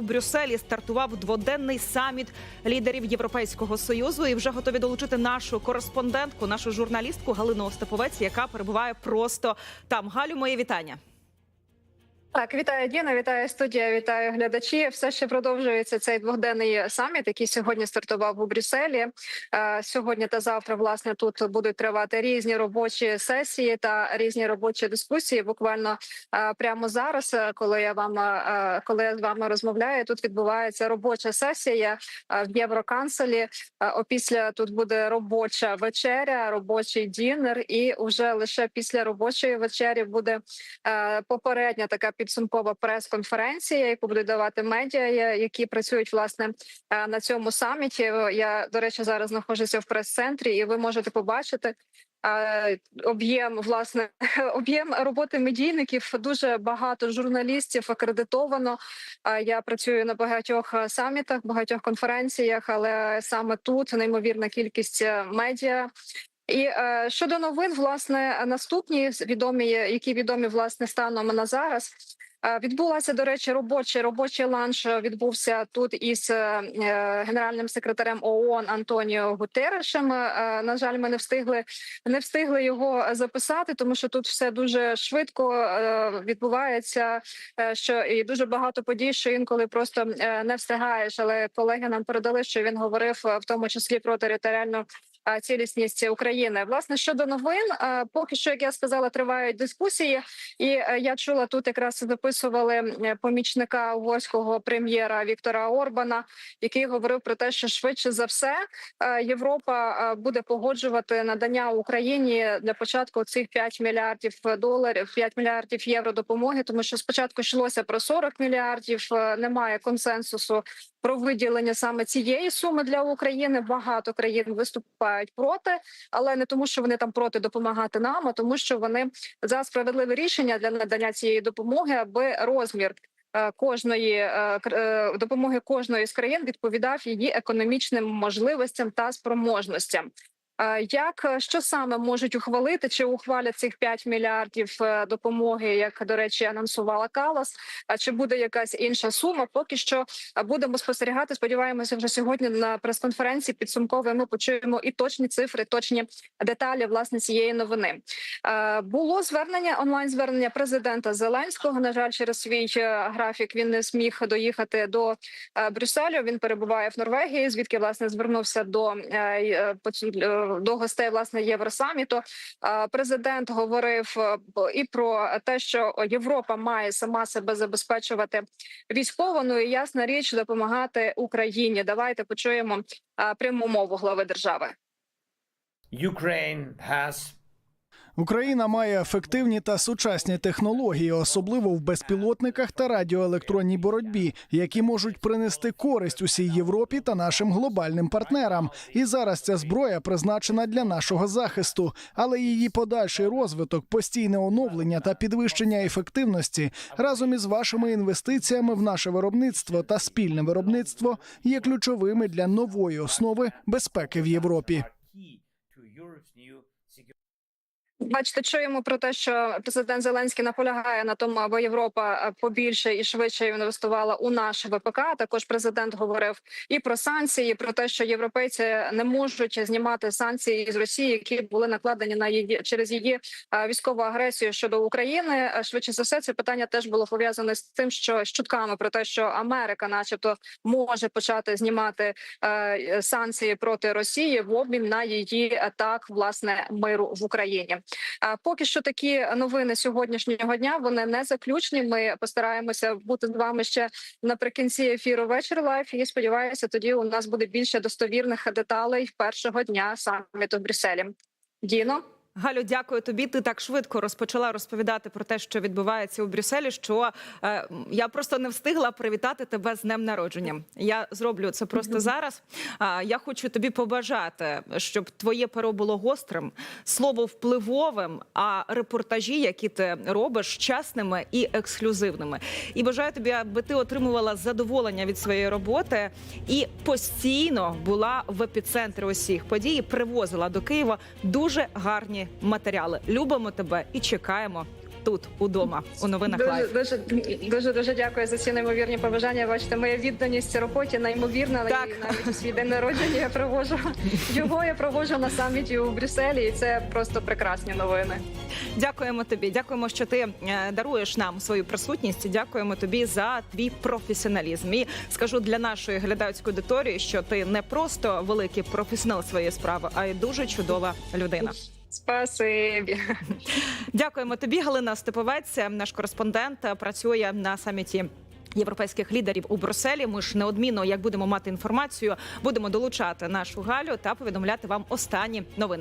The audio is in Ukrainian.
у Брюсселі стартував дводенний саміт лідерів Європейського союзу. І вже готові долучити нашу кореспондентку, нашу журналістку Галину Остаповець, яка перебуває просто там. Галю, моє вітання. Так, вітаю Діна, вітаю студія, вітаю глядачі. Все ще продовжується цей двохденний саміт, який сьогодні стартував у Брюсселі. Е, Сьогодні та завтра власне тут будуть тривати різні робочі сесії та різні робочі дискусії. Буквально е, прямо зараз, е, коли я вам коли я з вами розмовляю, тут відбувається робоча сесія в Євроканцелі. Опісля тут буде робоча вечеря, робочий дінер, і вже лише після робочої вечері буде попередня така підсумкова прес-конференція, яку будуть давати медіа, які працюють власне е, на цьому саміті. Я до речі зараз знаходжуся в прес-центрі, і ви можете побачити. е, Об'єм власне об'єм роботи медійників дуже багато журналістів акредитовано. Е, Я працюю на багатьох самітах, багатьох конференціях, але саме тут неймовірна кількість медіа. І е, щодо новин, власне, наступні відомі, які відомі власне станом на зараз. Е, Відбулася до речі, робочий робочий ланч відбувся тут із е, генеральним секретарем ООН Антоніо Гутерешем. Е, На жаль, ми не встигли не встигли його записати, тому що тут все дуже швидко відбувається. Що і дуже багато подій, що інколи просто не встигаєш. Але колеги нам передали, що він говорив в тому числі про територіальну цілісність України. Власне щодо новин, поки що, як я сказала, тривають дискусії, і е, я чула тут якраз записували помічника угорського прем'єра Віктора Орбана, який говорив про те, що швидше за все е, Європа е, буде погоджувати надання Україні для початку цих 5 мільярдів доларів, 5 мільярдів євро допомоги, тому що спочатку йшлося про 40 мільярдів. Немає консенсусу про виділення саме цієї суми для України. Багато країн виступають проти, але не тому, що вони там проти допомагати нам, а тому, що вони за справедливе рішення для надання цієї допомоги, аби розмір. е, Кожної е, е, допомоги кожної з країн відповідав її економічним можливостям та спроможностям. Е, Як е, що саме можуть ухвалити чи ухвалять цих 5 мільярдів е, допомоги, як до речі, анонсувала Калас? А чи буде якась інша сума? Поки що будемо спостерігати. Сподіваємося, вже сьогодні на прес-конференції підсумкової ми почуємо і точні цифри, точні деталі власне цієї новини. Е, Було звернення онлайн звернення президента Зеленського. На жаль, через свій е, графік він не зміг доїхати до е, Брюсселю. Він перебуває в Норвегії, звідки власне звернувся до е, е, е, до гостей власне Євросаміту. Президент говорив е, і про те, що Європа має сама себе забезпечувати військово. Ну і ясна річ допомагати Україні. Давайте почуємо е, пряму мову глави держави. Ukraine has Україна має ефективні та сучасні технології, особливо в безпілотниках та радіоелектронній боротьбі, які можуть принести користь усій Європі та нашим глобальним партнерам. І зараз ця зброя призначена для нашого захисту, але її подальший розвиток, постійне оновлення та підвищення ефективності разом із вашими інвестиціями в наше виробництво та спільне виробництво є ключовими для нової основи безпеки в Європі. Бачите, чуємо про те, що президент Зеленський наполягає на тому, аби Європа е, побільше і швидше інвестувала у наш ВПК. Також президент говорив і про санкції, і про те, що європейці не можуть знімати санкції з Росії, які були накладені на її через її е, військову агресію щодо України. Е, Швидше за все, це питання теж було пов'язане з тим, що з чутками про те, що Америка, начебто, може почати знімати санкції проти Росії в обмін на її атак власне миру в Україні. А поки що такі новини сьогоднішнього дня вони не заключні. Ми постараємося бути з вами ще наприкінці ефіру вечір лайф. І сподіваюся, тоді у нас буде більше достовірних деталей першого дня саміту в Брюсселі. Діно. Галю, дякую тобі. Ти так швидко розпочала розповідати про те, що відбувається у Брюсселі. Що е, я просто не встигла привітати тебе з днем народження. Я зроблю це просто зараз. А я хочу тобі побажати, щоб твоє перо було гострим, слово впливовим, а репортажі, які ти робиш, чесними і ексклюзивними. І бажаю тобі, аби ти отримувала задоволення від своєї роботи і постійно була в епіцентрі усіх подій, привозила до Києва дуже гарні матеріали. Любимо тебе і чекаємо тут удома у новинах Дуже, дуже дуже дуже дякую за ці неймовірні побажання. Бачите, моя відданість роботі неймовірна. Так. І навіть у свій день народження я проводжу його. Я проводжу на саміті у Брюсселі, і це просто прекрасні новини. Дякуємо тобі. Дякуємо, що ти е, даруєш нам свою присутність. Дякуємо тобі за твій професіоналізм. І скажу для нашої глядацької аудиторії, що ти не просто великий професіонал своєї справи, а й дуже чудова людина. Спасибі. Дякуємо тобі, Галина Степовець, наш кореспондент, працює на саміті. Європейських лідерів у Брюсселі. Ми ж неодмінно, як будемо мати інформацію, будемо долучати нашу Галю та повідомляти вам останні новини.